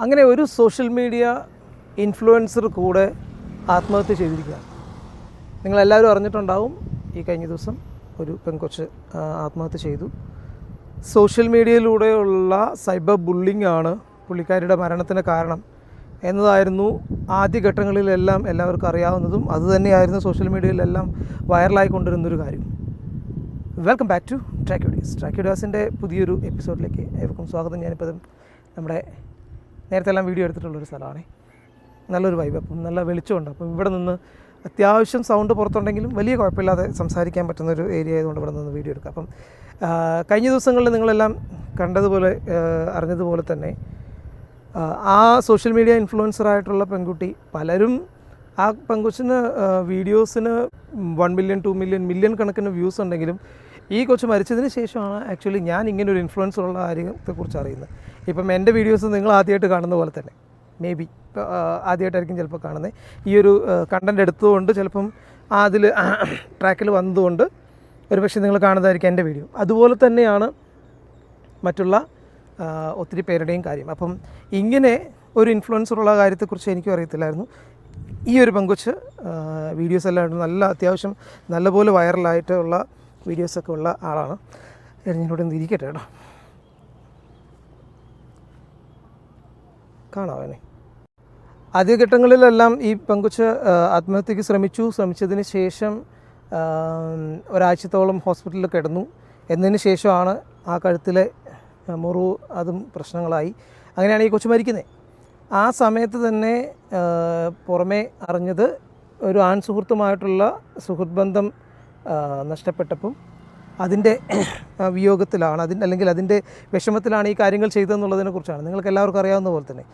അങ്ങനെ ഒരു social media influencer കൂടെ ആത്മഹത്യ ചെയ്തിരിക്കുകയാണ് നിങ്ങളെല്ലാവരും അറിഞ്ഞിട്ടുണ്ടാവും ഈ കഴിഞ്ഞ ദിവസം ഒരു പെൺകൊച്ച് ആത്മഹത്യ ചെയ്തു. സോഷ്യൽ മീഡിയയിലൂടെയുള്ള സൈബർ ബുള്ളിംഗ് ആണ് പുള്ളിക്കാരിയുടെ മരണത്തിന് കാരണം എന്നതായിരുന്നു ആദ്യഘട്ടങ്ങളിലെല്ലാം എല്ലാവർക്കും അറിയാവുന്നതും. അതുതന്നെയായിരുന്നു സോഷ്യൽ മീഡിയയിലെല്ലാം വൈറലായിക്കൊണ്ടിരുന്നൊരു കാര്യം. വെൽക്കം ബാക്ക് ടു ട്രാക്യൂഡീസ് ട്രാക്യൂഡാസിന്റെ പുതിയൊരു എപ്പിസോഡിലേക്ക് ഏവർക്കും സ്വാഗതം. ഞാനിപ്പോൾ നമ്മുടെ നേരത്തെ എല്ലാം വീഡിയോ എടുത്തിട്ടുള്ളൊരു സ്ഥലമാണേ. നല്ലൊരു വൈബ് അപ്പം നല്ല വെളിച്ചമുണ്ട്. അപ്പം ഇവിടെ നിന്ന് അത്യാവശ്യം സൗണ്ട് പുറത്തുണ്ടെങ്കിലും വലിയ കുഴപ്പമില്ലാതെ സംസാരിക്കാൻ പറ്റുന്ന ഒരു ഏരിയ ആയതുകൊണ്ട് ഇവിടെ നിന്ന് വീഡിയോ എടുക്കുക അപ്പം കഴിഞ്ഞ ദിവസങ്ങളിൽ നിങ്ങളെല്ലാം കണ്ടതുപോലെ അറിഞ്ഞതുപോലെ തന്നെ ആ, സോഷ്യൽ മീഡിയ ഇൻഫ്ലുവൻസർ ആയിട്ടുള്ള പെൺകുട്ടി പലരും ആ പെൺകൊച്ചിന് ആ, വീഡിയോസിന് one million two million million കണക്കിന് വ്യൂസ് ഉണ്ടെങ്കിലും ഈ കൊച്ചു മരിച്ചതിന് ശേഷമാണ് ആക്ച്വലി ഞാൻ ഇങ്ങനെ ഒരു ഇൻഫ്ലുവൻസർ ഉള്ള കാര്യത്തെക്കുറിച്ച് അറിയുന്നത്. ഇപ്പം എന്റെ വീഡിയോസ് നിങ്ങൾ ആദ്യമായിട്ട് കാണുന്ന പോലെ തന്നെ. മേ ബി ആദ്യമായിട്ടായിരിക്കും ചിലപ്പോൾ കാണുന്നത്. ഈ ഒരു കണ്ടന്റ് എടുത്തതുകൊണ്ട് ചിലപ്പം അതിൽ ട്രാക്കിൽ വന്നതുകൊണ്ട് ഒരു പക്ഷേ നിങ്ങൾ കാണുന്നതായിരിക്കും എന്റെ വീഡിയോ. അതുപോലെ തന്നെയാണ് മറ്റുള്ള ഒത്തിരി പേരുടെയും കാര്യം. അപ്പം ഇങ്ങനെ ഒരു ഇൻഫ്ലുവൻസറുള്ള കാര്യത്തെക്കുറിച്ച് എനിക്കും അറിയത്തില്ലായിരുന്നു. ഈ ഒരു പങ്കുവച്ച് വീഡിയോസ് എല്ലാം നല്ല അത്യാവശ്യം നല്ലപോലെ വൈറലായിട്ടുള്ള വീഡിയോസൊക്കെ ഉള്ള ആളാണ്. ഒന്ന് ഇരിക്കട്ടെ കേട്ടോ. കാണാവനെ ആദ്യഘട്ടങ്ങളിലെല്ലാം ഈ പെങ്കുച്ച ആത്മഹത്യക്ക് ശ്രമിച്ചു. ശ്രമിച്ചതിന് ശേഷം ഒരാഴ്ചത്തോളം ഹോസ്പിറ്റലിൽ കിടന്നു. എന്നതിന് ശേഷമാണ് ആ കഴുത്തിലെ മുറു അതും പ്രശ്നങ്ങളായി. അങ്ങനെയാണ് ഈ കൊച്ചു മരിക്കുന്നത്. ആ സമയത്ത് തന്നെ പുറമേ അറിഞ്ഞത് ഒരു ആൺ സുഹൃത്തുമായിട്ടുള്ള സുഹൃത്ത് ബന്ധം നഷ്ടപ്പെട്ടപ്പം അതിന്റെ വിയോഗത്തിലാണ്. അതിന്റെ അല്ലെങ്കിൽ അതിന്റെ വിഷമത്തിലാണ് ഈ കാര്യങ്ങൾ ചെയ്തതെന്നുള്ളതിനെ കുറിച്ചാണ്. നിങ്ങൾക്ക് എല്ലാവർക്കും അറിയാവുന്ന പോലെ തന്നെ.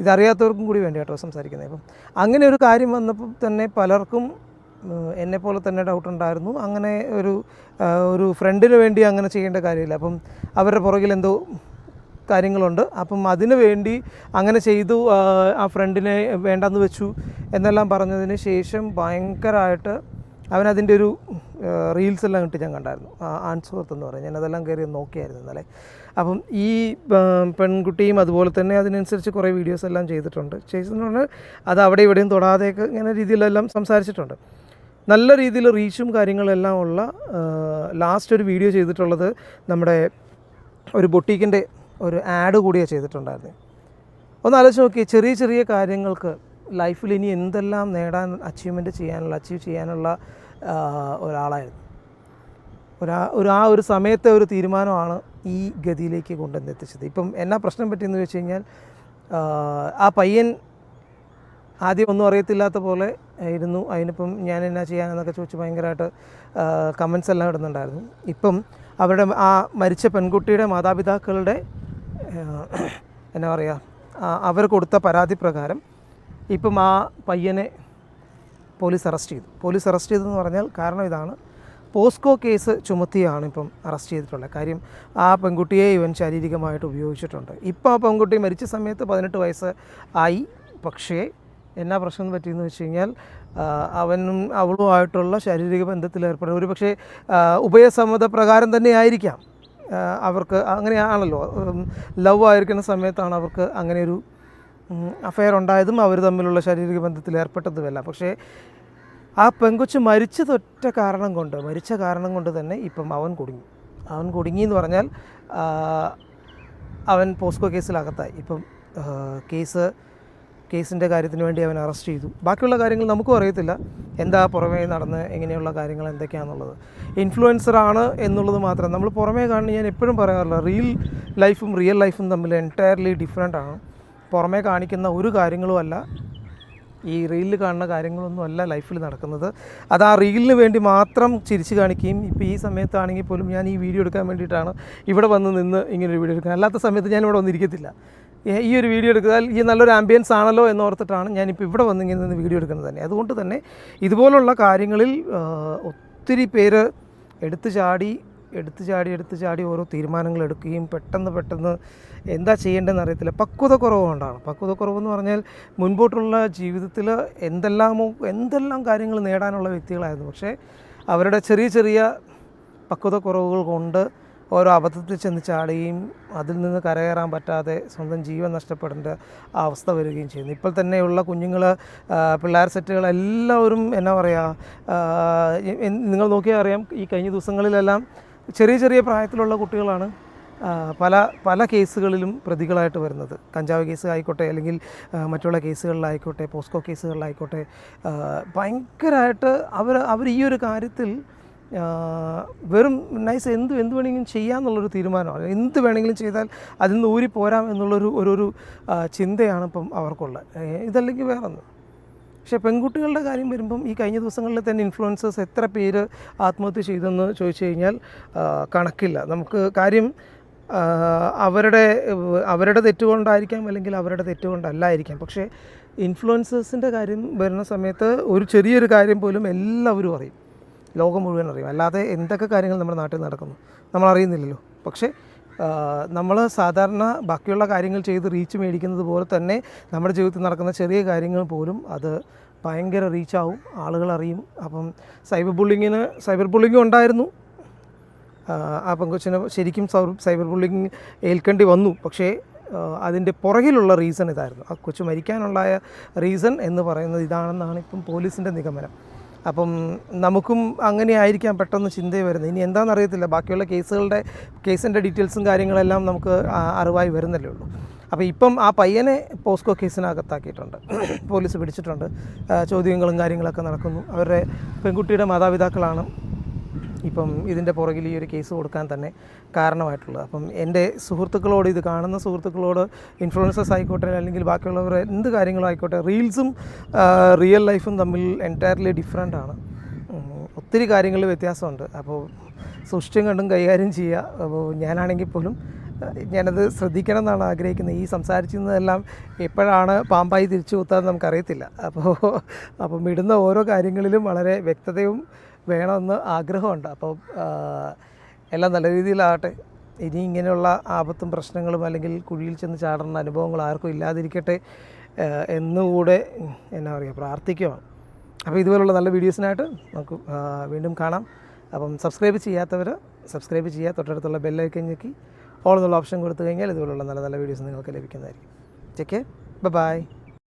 ഇതറിയാത്തവർക്കും കൂടി വേണ്ടി കേട്ടോ സംസാരിക്കുന്നത്. അപ്പം അങ്ങനെ ഒരു കാര്യം വന്നപ്പോൾ തന്നെ പലർക്കും എന്നെപ്പോലെ തന്നെ ഡൗട്ട് ഉണ്ടായിരുന്നു. അങ്ങനെ ഒരു ഒരു ഫ്രണ്ടിന് വേണ്ടി അങ്ങനെ ചെയ്യേണ്ട കാര്യമില്ല. അപ്പം അവരുടെ പുറകിൽ എന്തോ കാര്യങ്ങളുണ്ട്. അപ്പം അതിനു വേണ്ടി അങ്ങനെ ചെയ്തു ആ ഫ്രണ്ടിനെ വേണ്ടെന്ന് വെച്ചു എന്നെല്ലാം പറഞ്ഞതിന് ശേഷം ഭയങ്കരമായിട്ട് അവനതിന്റെ ഒരു റീൽസ് എല്ലാം കിട്ടി ഞാൻ കണ്ടായിരുന്നു. ആ എന്ന് പറയും. ഞാനതെല്ലാം കയറി നോക്കിയായിരുന്നു ഇന്നലെ. അപ്പം ഈ പെൺകുട്ടിയും അതുപോലെ തന്നെ അതിനനുസരിച്ച് കുറേ വീഡിയോസ് എല്ലാം ചെയ്തിട്ടുണ്ട്. ചെയ്തിട്ടുണ്ട് അത് അവിടെ ഇവിടെയും തൊടാതെയൊക്കെ ഇങ്ങനെ രീതിയിലെല്ലാം സംസാരിച്ചിട്ടുണ്ട്. നല്ല രീതിയിൽ റീച്ചും കാര്യങ്ങളെല്ലാം ഉള്ള ലാസ്റ്റ് ഒരു വീഡിയോ ചെയ്തിട്ടുള്ളത് നമ്മുടെ ഒരു ബൊട്ടീക്കിന്റെ ഒരു ആഡ് കൂടിയാണ് ചെയ്തിട്ടുണ്ടായിരുന്നു. ഒന്ന് ആലോചിച്ച് നോക്കി ചെറിയ ചെറിയ കാര്യങ്ങൾക്ക് ലൈഫിൽ ഇനി എന്തെല്ലാം നേടാൻ അച്ചീവ്മെന്റ് ചെയ്യാനുള്ള അച്ചീവ് ചെയ്യാനുള്ള ഒരാളായിരുന്നു. ഒരാ ഒരു ആ ഒരു സമയത്തെ ഒരു തീരുമാനമാണ് ഈ ഗതിയിലേക്ക് കൊണ്ടുവന്ന് എത്തിച്ചത്. ഇപ്പം എന്നാ പ്രശ്നം പറ്റിയെന്ന് വെച്ച് കഴിഞ്ഞാൽ ആ, ആ പയ്യൻ ആദ്യം ഒന്നും അറിയത്തില്ലാത്ത പോലെ ഇരുന്നു അതിനിപ്പം ഞാൻ എന്നാ ചെയ്യാനെന്നൊക്കെ ചോദിച്ച് ഭയങ്കരമായിട്ട് കമൻസ് എല്ലാം ഇടുന്നുണ്ടായിരുന്നു. ഇപ്പം അവരുടെ ആ മരിച്ച പെൺകുട്ടിയുടെ മാതാപിതാക്കളുടെ എന്നാ പറയുക അവർ കൊടുത്ത പരാതി പ്രകാരം ഇപ്പം ആ പയ്യനെ പോലീസ് അറസ്റ്റ് ചെയ്തു. പോലീസ് അറസ്റ്റ് ചെയ്തതെന്ന് പറഞ്ഞാൽ കാരണം ഇതാണ്. പോസ്കോ കേസ് ചുമത്തിയാണ് ഇപ്പം അറസ്റ്റ് ചെയ്തിട്ടുള്ളത്. കാര്യം ആ പെൺകുട്ടിയെ ഇവൻ ശാരീരികമായിട്ട് ഉപയോഗിച്ചിട്ടുണ്ട്. ഇപ്പോൾ ആ പെൺകുട്ടി മരിച്ച സമയത്ത് പതിനെട്ട് വയസ്സ് ആയി. പക്ഷേ എന്നാ പ്രശ്നം പറ്റിയെന്ന് വെച്ച് കഴിഞ്ഞാൽ അവനും അവളുമായിട്ടുള്ള ശാരീരിക ബന്ധത്തിൽ ഏർപ്പെടും ഒരു പക്ഷേ ഉഭയസമ്മത പ്രകാരം തന്നെ ആയിരിക്കാം. അവർക്ക് അങ്ങനെയാണല്ലോ ലവ് ആയിരിക്കുന്ന സമയത്താണ് അവർക്ക് അങ്ങനെ ഒരു അഫെയർ ഉണ്ടായതും അവർ തമ്മിലുള്ള ശാരീരിക ബന്ധത്തിൽ ഏർപ്പെട്ടതുമല്ല. പക്ഷേ ആ പെങ്കൊച്ച് മരിച്ചതൊറ്റ കാരണം കൊണ്ട് മരിച്ച കാരണം കൊണ്ട് തന്നെ ഇപ്പം അവൻ കുടുങ്ങി. അവൻ കുടുങ്ങി എന്ന് പറഞ്ഞാൽ അവൻ പോസ്കോ കേസിലകത്തായി. ഇപ്പം കേസ് കേസിന്റെ കാര്യത്തിന് വേണ്ടി അവൻ അറസ്റ്റ് ചെയ്തു. ബാക്കിയുള്ള കാര്യങ്ങൾ നമുക്കും അറിയത്തില്ല. എന്താ പുറമേ നടന്ന് എങ്ങനെയുള്ള കാര്യങ്ങൾ എന്തൊക്കെയാണെന്നുള്ളത് ഇൻഫ്ലുവൻസർ ആണ് എന്നുള്ളത് മാത്രം. നമ്മൾ പുറമേ കാണുന്ന ഞാൻ എപ്പോഴും പറയാറില്ല. റിയൽ ലൈഫും റിയൽ ലൈഫും തമ്മിൽ എന്റയർലി ഡിഫറെന്റ് ആണ്. പുറമേ കാണിക്കുന്ന ഒരു കാര്യങ്ങളുമല്ല. ഈ റീലിൽ കാണുന്ന കാര്യങ്ങളൊന്നും അല്ല ലൈഫിൽ നടക്കുന്നത്. അത് ആ റീലിന് വേണ്ടി മാത്രം ചിരിച്ചു കാണിക്കുകയും ഇപ്പോൾ ഈ സമയത്താണെങ്കിൽ പോലും ഞാൻ ഈ വീഡിയോ എടുക്കാൻ വേണ്ടിയിട്ടാണ് ഇവിടെ വന്ന് നിന്ന് ഇങ്ങനെ ഒരു വീഡിയോ എടുക്കുക അല്ലാത്ത സമയത്ത് ഞാൻ ഇവിടെ വന്നിരിക്കത്തില്ല. ഈ ഒരു വീഡിയോ എടുക്കാൻ ഈ നല്ലൊരു ആംബിയൻസ് ആണല്ലോ എന്നോർത്തിട്ടാണ് ഞാനിപ്പോൾ ഇവിടെ വന്ന് ഇങ്ങനെ നിന്ന് വീഡിയോ എടുക്കുന്നത് തന്നെ. അതുകൊണ്ട് തന്നെ ഇതുപോലുള്ള കാര്യങ്ങളിൽ ഒത്തിരി പേര് എടുത്തു ചാടി എടുത്തു ചാടി എടുത്തു ചാടി ഓരോ തീരുമാനങ്ങൾ എടുക്കുകയും പെട്ടെന്ന് പെട്ടെന്ന് എന്താ ചെയ്യേണ്ടതെന്ന് അറിയത്തില്ല. പക്വത കുറവ് കൊണ്ടാണ്. പക്വത കുറവെന്ന് പറഞ്ഞാൽ മുൻപോട്ടുള്ള ജീവിതത്തിൽ എന്തെല്ലാമോ എന്തെല്ലാം കാര്യങ്ങൾ നേടാനുള്ള വ്യക്തികളായിരുന്നു. പക്ഷേ അവരുടെ ചെറിയ ചെറിയ പക്വത കുറവുകൾ കൊണ്ട് ഓരോ അബദ്ധത്തിൽ ചെന്ന് ചാടുകയും അതിൽ നിന്ന് കരകയറാൻ പറ്റാതെ സ്വന്തം ജീവൻ നഷ്ടപ്പെടേണ്ട അവസ്ഥ വരികയും ചെയ്യുന്നു. ഇപ്പോൾ തന്നെയുള്ള കുഞ്ഞുങ്ങൾ പിള്ളേർ സെറ്റുകൾ എല്ലാവരും എന്നാ പറയുക നിങ്ങൾ നോക്കിയാൽ അറിയാം ഈ കഴിഞ്ഞ ദിവസങ്ങളിലെല്ലാം ചെറിയ ചെറിയ പ്രായത്തിലുള്ള കുട്ടികളാണ് പല പല കേസുകളിലും പ്രതികളായിട്ട് വരുന്നത്. കഞ്ചാവ് കേസ് ആയിക്കോട്ടെ അല്ലെങ്കിൽ മറ്റുള്ള കേസുകളിലായിക്കോട്ടെ പോസ്കോ കേസുകളിലായിക്കോട്ടെ ഭയങ്കരമായിട്ട് അവർ അവർ ഈ ഒരു കാര്യത്തിൽ വെറും നൈസ് എന്ത് എന്ത് വേണമെങ്കിലും ചെയ്യാമെന്നുള്ളൊരു തീരുമാനമാണ് എന്ത് വേണമെങ്കിലും ചെയ്താൽ അതിൽ നിന്ന് ഊരി പോരാം എന്നുള്ളൊരു ഒരു ചിന്തയാണ് ഇപ്പം അവർക്കുള്ളത്. ഇതല്ലെങ്കിൽ വേറൊന്നും. പക്ഷേ പെൺകുട്ടികളുടെ കാര്യം വരുമ്പം ഈ കഴിഞ്ഞ ദിവസങ്ങളിൽ തന്നെ ഇൻഫ്ലുവൻസേഴ്സ് എത്ര പേര് ആത്മഹത്യ ചെയ്തെന്ന് ചോദിച്ചു കഴിഞ്ഞാൽ കണക്കില്ല. നമുക്ക് കാര്യം അവരുടെ അവരുടെ തെറ്റുകൊണ്ടായിരിക്കാം അല്ലെങ്കിൽ അവരുടെ തെറ്റുകൊണ്ടല്ലായിരിക്കാം. പക്ഷേ ഇൻഫ്ലുവൻസേഴ്സിന്റെ കാര്യം വരുന്ന സമയത്ത് ഒരു ചെറിയൊരു കാര്യം പോലും എല്ലാവരും അറിയും. ലോകം മുഴുവൻ അറിയും. അല്ലാതെ എന്തൊക്കെ കാര്യങ്ങൾ നമ്മുടെ നാട്ടിൽ നടക്കുന്നു? നമ്മൾ അറിയുന്നില്ലല്ലോ പക്ഷേ നമ്മൾ സാധാരണ ബാക്കിയുള്ള കാര്യങ്ങൾ ചെയ്ത് റീച്ച് മേടിക്കുന്നത് പോലെ തന്നെ നമ്മുടെ ജീവിതത്തിൽ നടക്കുന്ന ചെറിയ കാര്യങ്ങൾ പോലും അത് ഭയങ്കര റീച്ചാവും ആളുകൾ അറിയും. അപ്പം സൈബർ ബുള്ളിങ്ങിന് സൈബർ ബുള്ളിങ് ഉണ്ടായിരുന്നു. ആ, പെങ്കൊച്ചിന് ശരിക്കും സൈബർ ബുള്ളിങ് ഏൽക്കേണ്ടി വന്നു. പക്ഷേ അതിന്റെ പുറകിലുള്ള റീസൺ ഇതായിരുന്നു. ആ കൊച്ചു മരിക്കാനുള്ള റീസൺ എന്ന് പറയുന്നത് ഇതാണെന്നാണ് ഇപ്പം പോലീസിന്റെ നിഗമനം. അപ്പം നമുക്കും അങ്ങനെ ആയിരിക്കാം പെട്ടെന്ന് ചിന്ത വരുന്നത്. ഇനി എന്താണെന്ന് അറിയത്തില്ല. ബാക്കിയുള്ള കേസുകളുടെ കേസിന്റെ ഡീറ്റെയിൽസും കാര്യങ്ങളെല്ലാം നമുക്ക് അറിവായി വരുന്നല്ലേ ഉള്ളൂ. അപ്പോൾ ഇപ്പം ആ പയ്യനെ പോസ്കോ കേസിനകത്താക്കിയിട്ടുണ്ട്. പോലീസ് പിടിച്ചിട്ടുണ്ട്. ചോദ്യങ്ങളും കാര്യങ്ങളൊക്കെ നടക്കുന്നു. അവരുടെ പെൺകുട്ടിയുടെ മാതാപിതാക്കളാണ് ഇപ്പം ഇതിന്റെ പുറകിൽ ഈ ഒരു കേസ് കൊടുക്കാൻ തന്നെ കാരണമായിട്ടുള്ളത്. അപ്പം എന്റെ സുഹൃത്തുക്കളോട് ഇത് കാണുന്ന സുഹൃത്തുക്കളോട് ഇൻഫ്ലുവൻസേഴ്സ് ആയിക്കോട്ടെ അല്ലെങ്കിൽ ബാക്കിയുള്ളവർ എന്ത് കാര്യങ്ങളും ആയിക്കോട്ടെ റീൽസും റിയൽ ലൈഫും തമ്മിൽ എന്റയർലി ഡിഫറെന്റ് ആണ്. ഒത്തിരി കാര്യങ്ങളിൽ വ്യത്യാസമുണ്ട്. അപ്പോൾ സൂക്ഷിച്ചും കണ്ടും കൈകാര്യം ചെയ്യുക. അപ്പോൾ ഞാനാണെങ്കിൽ പോലും ഞാനത് ശ്രദ്ധിക്കണം എന്നാണ് ആഗ്രഹിക്കുന്നത്. ഈ സംസാരിച്ചിരുന്നതെല്ലാം എപ്പോഴാണ് പാമ്പായി തിരിച്ചു കുത്താന്ന് നമുക്കറിയത്തില്ല. അപ്പോൾ അപ്പം ഇടുന്ന ഓരോ കാര്യങ്ങളിലും വളരെ വ്യക്തതയും വേണമെന്ന് ആഗ്രഹമുണ്ട്. അപ്പോൾ എല്ലാം നല്ല രീതിയിലാകട്ടെ. ഇനി ഇങ്ങനെയുള്ള ആപത്തും പ്രശ്നങ്ങളും അല്ലെങ്കിൽ കുഴിയിൽ ചെന്ന് ചാടുന്ന അനുഭവങ്ങൾ ആർക്കും ഇല്ലാതിരിക്കട്ടെ എന്നുകൂടെ എന്നാ പറയുക പ്രാർത്ഥിക്കുകയാണ്. അപ്പോൾ ഇതുപോലുള്ള നല്ല വീഡിയോസിനായിട്ട് നമുക്ക് വീണ്ടും കാണാം. അപ്പം സബ്സ്ക്രൈബ് ചെയ്യാത്തവർ സബ്സ്ക്രൈബ് ചെയ്യുക. തൊട്ടടുത്തുള്ള ബെല്ലൈക്കൻ ഞെക്കി. ഓൾ എന്നുള്ള ഓപ്ഷൻ കൊടുത്തു കഴിഞ്ഞാൽ ഇതുപോലുള്ള നല്ല നല്ല വീഡിയോസ് നിങ്ങൾക്ക് ലഭിക്കുന്നതായിരിക്കും. Check by